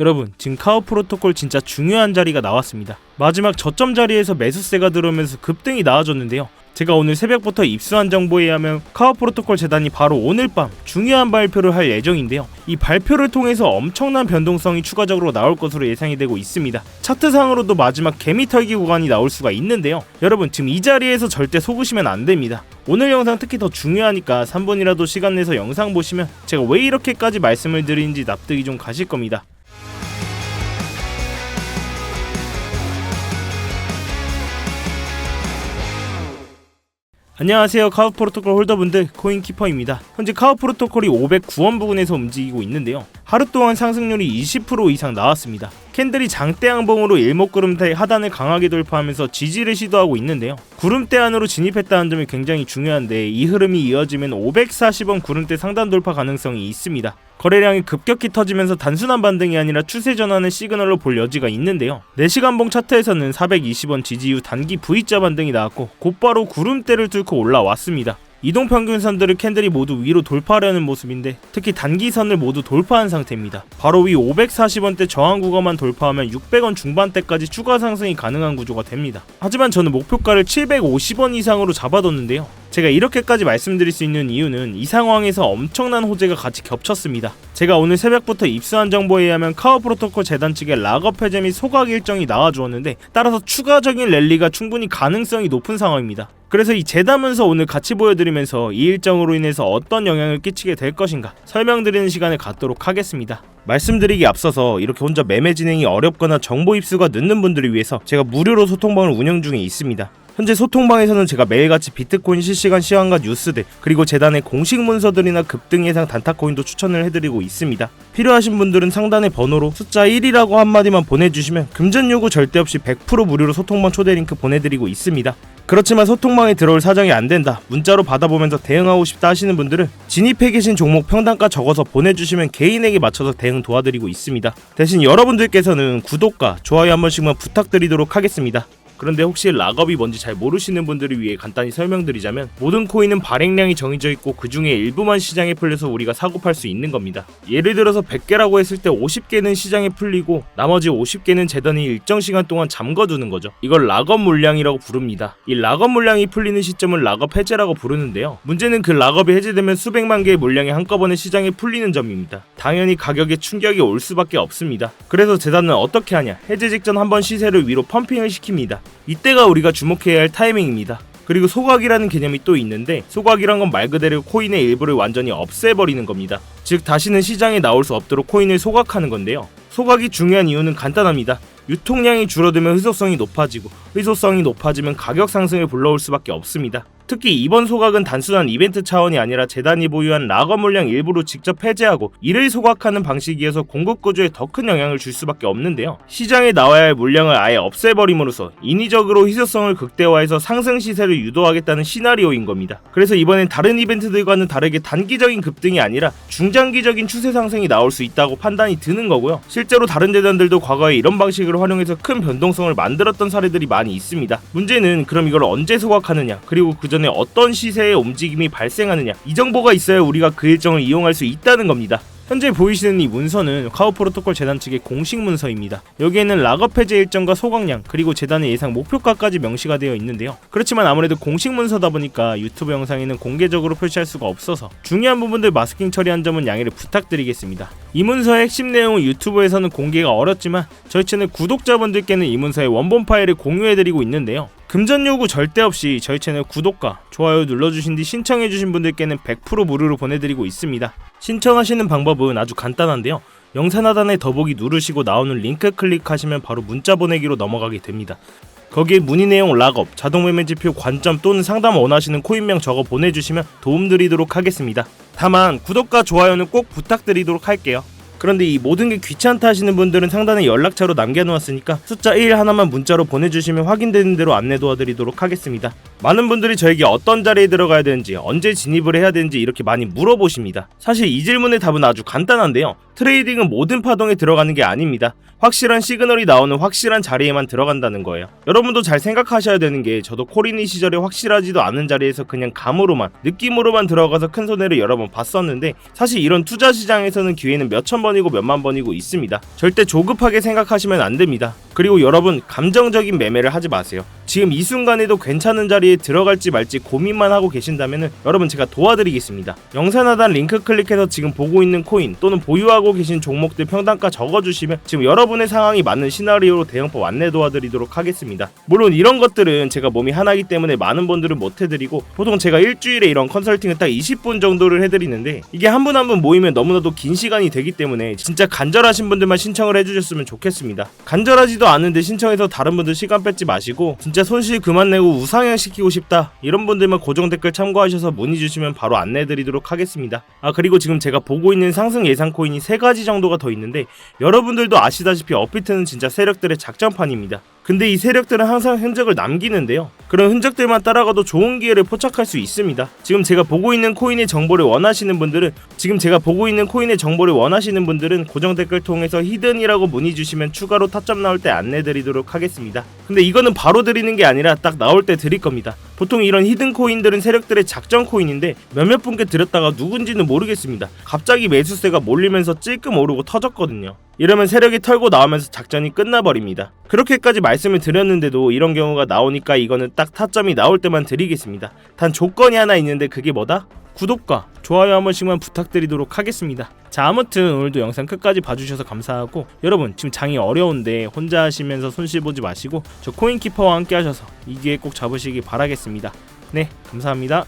여러분 지금 카오 프로토콜 진짜 중요한 자리가 나왔습니다. 마지막 저점 자리에서 매수세가 들어오면서 급등이 나와줬는데요. 제가 오늘 새벽부터 입수한 정보에 의하면 카오 프로토콜 재단이 바로 오늘 밤 중요한 발표를 할 예정인데요. 이 발표를 통해서 엄청난 변동성이 추가적으로 나올 것으로 예상이 되고 있습니다. 차트상으로도 마지막 개미 털기 구간이 나올 수가 있는데요. 여러분 지금 이 자리에서 절대 속으시면 안 됩니다. 오늘 영상 특히 더 중요하니까 3분이라도 시간 내서 영상 보시면 제가 왜 이렇게까지 말씀을 드리는지 납득이 좀 가실 겁니다. 안녕하세요. 카우 프로토콜 홀더분들 코인키퍼입니다. 현재 카우 프로토콜이 509원 부근에서 움직이고 있는데요. 하루 동안 상승률이 20% 이상 나왔습니다. 캔들이 장대 양봉으로 일목구름대 하단을 강하게 돌파하면서 지지를 시도하고 있는데요. 구름대 안으로 진입했다는 점이 굉장히 중요한데 이 흐름이 이어지면 540원 구름대 상단 돌파 가능성이 있습니다 거래량이 급격히 터지면서 단순한 반등이 아니라 추세 전환의 시그널로 볼 여지가 있는데요. 4시간 봉 차트에서는 420원 지지 후 단기 V자 반등이 나왔고 곧바로 구름대를 뚫고 올라왔습니다. 이동평균선들을 캔들이 모두 위로 돌파하려는 모습인데 특히 단기선을 모두 돌파한 상태입니다. 바로 위 540원대 저항 구간만 돌파하면 600원 중반대까지 추가 상승이 가능한 구조가 됩니다. 하지만 저는 목표가를 750원 이상으로 잡아뒀는데요. 제가 이렇게까지 말씀드릴 수 있는 이유는 이 상황에서 엄청난 호재가 같이 겹쳤습니다. 제가 오늘 새벽부터 입수한 정보에 의하면 카오 프로토콜 재단 측의 락업 해제 및 소각 일정이 나와 주었는데 따라서 추가적인 랠리가 충분히 가능성이 높은 상황입니다. 그래서 이 재담문서 오늘 같이 보여드리면서 이 일정으로 인해서 어떤 영향을 끼치게 될 것인가 설명드리는 시간을 갖도록 하겠습니다. 말씀드리기 앞서서 이렇게 혼자 매매 진행이 어렵거나 정보 입수가 늦는 분들을 위해서 제가 무료로 소통방을 운영 중에 있습니다. 현재 소통방에서는 제가 매일같이 비트코인 실시간 시황과 뉴스들 그리고 재단의 공식 문서들이나 급등 예상 단타코인도 추천을 해드리고 있습니다. 필요하신 분들은 상단의 번호로 숫자 1이라고 한마디만 보내주시면 금전 요구 절대 없이 100% 무료로 소통방 초대 링크 보내드리고 있습니다. 그렇지만 소통방에 들어올 사정이 안 된다 문자로 받아보면서 대응하고 싶다 하시는 분들은 진입해 계신 종목 평단가 적어서 보내주시면 개인에게 맞춰서 대응 도와드리고 있습니다. 대신 여러분들께서는 구독과 좋아요 한 번씩만 부탁드리도록 하겠습니다. 그런데 혹시 락업이 뭔지 잘 모르시는 분들을 위해 간단히 설명드리자면 모든 코인은 발행량이 정해져 있고 그 중에 일부만 시장에 풀려서 우리가 사고 팔 수 있는 겁니다. 예를 들어서 100개라고 했을 때 50개는 시장에 풀리고 나머지 50개는 재단이 일정 시간 동안 잠궈두는 거죠. 이걸 락업 물량이라고 부릅니다. 이 락업 물량이 풀리는 시점을 락업 해제라고 부르는데요. 문제는 그 락업이 해제되면 수백만 개의 물량이 한꺼번에 시장에 풀리는 점입니다. 당연히 가격에 충격이 올 수밖에 없습니다. 그래서 재단은 어떻게 하냐? 해제 직전 한번 시세를 위로 펌핑을 시킵니다. 이때가 우리가 주목해야 할 타이밍입니다. 그리고 소각이라는 개념이 또 있는데 소각이란 건 말 그대로 코인의 일부를 완전히 없애버리는 겁니다. 즉 다시는 시장에 나올 수 없도록 코인을 소각하는 건데요. 소각이 중요한 이유는 간단합니다. 유통량이 줄어들면 희소성이 높아지고 희소성이 높아지면 가격 상승을 불러올 수밖에 없습니다. 특히 이번 소각은 단순한 이벤트 차원이 아니라 재단이 보유한 락업 물량 일부를 직접 해제하고 이를 소각하는 방식이어서 공급 구조에 더 큰 영향을 줄 수밖에 없는데요. 시장에 나와야 할 물량을 아예 없애버림으로써 인위적으로 희소성을 극대화해서 상승 시세를 유도하겠다는 시나리오인 겁니다. 그래서 이번엔 다른 이벤트들과는 다르게 단기적인 급등이 아니라 중장기적인 추세 상승이 나올 수 있다고 판단이 드는 거고요. 실제로 다른 재단들도 과거에 이런 방식을 활용해서 큰 변동성을 만들었던 사례들이 많이 있습니다. 문제는 그럼 이걸 언제 소각하느냐 그리고 그전 에 어떤 시세의 움직임이 발생하느냐 이 정보가 있어야 우리가 그 일정을 이용할 수 있다는 겁니다. 현재 보이시는 이 문서는 카우 프로토콜 재단 측의 공식 문서입니다. 여기에는 락업 해제 일정과 소각량 그리고 재단의 예상 목표가까지 명시가 되어 있는데요. 그렇지만 아무래도 공식 문서다 보니까 유튜브 영상에는 공개적으로 표시할 수가 없어서 중요한 부분들 마스킹 처리한 점은 양해를 부탁드리겠습니다. 이 문서의 핵심 내용은 유튜브에서는 공개가 어렵지만 저희 채널 구독자분들께는 이 문서의 원본 파일을 공유해드리고 있는데요. 금전 요구 절대 없이 저희 채널 구독과 좋아요 눌러주신 뒤 신청해주신 분들께는 100% 무료로 보내드리고 있습니다. 신청하시는 방법은 아주 간단한데요. 영상 하단에 더보기 누르시고 나오는 링크 클릭하시면 바로 문자 보내기로 넘어가게 됩니다. 거기에 문의 내용 락업, 자동 매매 지표 관점 또는 상담 원하시는 코인명 적어 보내주시면 도움드리도록 하겠습니다. 다만 구독과 좋아요는 꼭 부탁드리도록 할게요. 그런데 이 모든 게 귀찮다 하시는 분들은 상단에 연락처로 남겨놓았으니까 숫자 1 하나만 문자로 보내주시면 확인되는 대로 안내 도와드리도록 하겠습니다. 많은 분들이 저에게 어떤 자리에 들어가야 되는지 언제 진입을 해야 되는지 이렇게 많이 물어보십니다. 사실 이 질문의 답은 아주 간단한데요. 트레이딩은 모든 파동에 들어가는 게 아닙니다. 확실한 시그널이 나오는 확실한 자리에만 들어간다는 거예요. 여러분도 잘 생각하셔야 되는 게 저도 코리니 시절에 확실하지도 않은 자리에서 그냥 감으로만 느낌으로만 들어가서 큰 손해를 여러 번 봤었는데 사실 이런 투자 시장에서는 기회는 몇천 번이고 몇만 번이고 있습니다. 절대 조급하게 생각하시면 안 됩니다. 그리고 여러분 감정적인 매매를 하지 마세요. 지금 이 순간에도 괜찮은 자리에 들어갈지 말지 고민만 하고 계신다면 여러분 제가 도와드리겠습니다. 영상 하단 링크 클릭해서 지금 보고 있는 코인 또는 보유하고 계신 종목들 평단가 적어주시면 지금 여러분의 상황이 맞는 시나리오로 대응법 안내 도와드리도록 하겠습니다. 물론 이런 것들은 제가 몸이 하나이기 때문에 많은 분들은 못 해드리고 보통 제가 일주일에 이런 컨설팅을 딱 20분 정도를 해드리는데 이게 한 분 한 분 모이면 너무나도 긴 시간이 되기 때문에 진짜 간절하신 분들만 신청을 해주셨으면 좋겠습니다. 간절하지 도 않은데 신청해서 다른 분들 시간 뺏지 마시고 진짜 손실 그만 내고 우상향 시키고 싶다 이런 분들만 고정 댓글 참고하셔서 문의 주시면 바로 안내드리도록 하겠습니다. 아 그리고 지금 제가 보고 있는 상승 예상 코인이 세 가지 정도가 더 있는데 여러분들도 아시다시피 업비트는 진짜 세력들의 작전판입니다. 근데 이 세력들은 항상 흔적을 남기는데요. 그런 흔적들만 따라가도 좋은 기회를 포착할 수 있습니다. 지금 제가 보고 있는 코인의 정보를 원하시는 분들은 지금 제가 보고 있는 코인의 정보를 원하시는 분들은 고정 댓글 통해서 히든이라고 문의 주시면 추가로 타점 나올 때 안내 드리도록 하겠습니다. 근데 이거는 바로 드리는 게 아니라 딱 나올 때 드릴 겁니다. 보통 이런 히든 코인들은 세력들의 작전 코인인데 몇몇 분께 드렸다가 누군지는 모르겠습니다. 갑자기 매수세가 몰리면서 찔끔 오르고 터졌거든요. 이러면 세력이 털고 나오면서 작전이 끝나버립니다. 그렇게까지 말씀을 드렸는데도 이런 경우가 나오니까 이거는 딱 타점이 나올 때만 드리겠습니다. 단 조건이 하나 있는데 그게 뭐다? 구독과 좋아요 한 번씩만 부탁드리도록 하겠습니다. 자 아무튼 오늘도 영상 끝까지 봐주셔서 감사하고 여러분 지금 장이 어려운데 혼자 하시면서 손실 보지 마시고 저 코인키퍼와 함께 하셔서 이 기회 꼭 잡으시기 바라겠습니다. 네 감사합니다.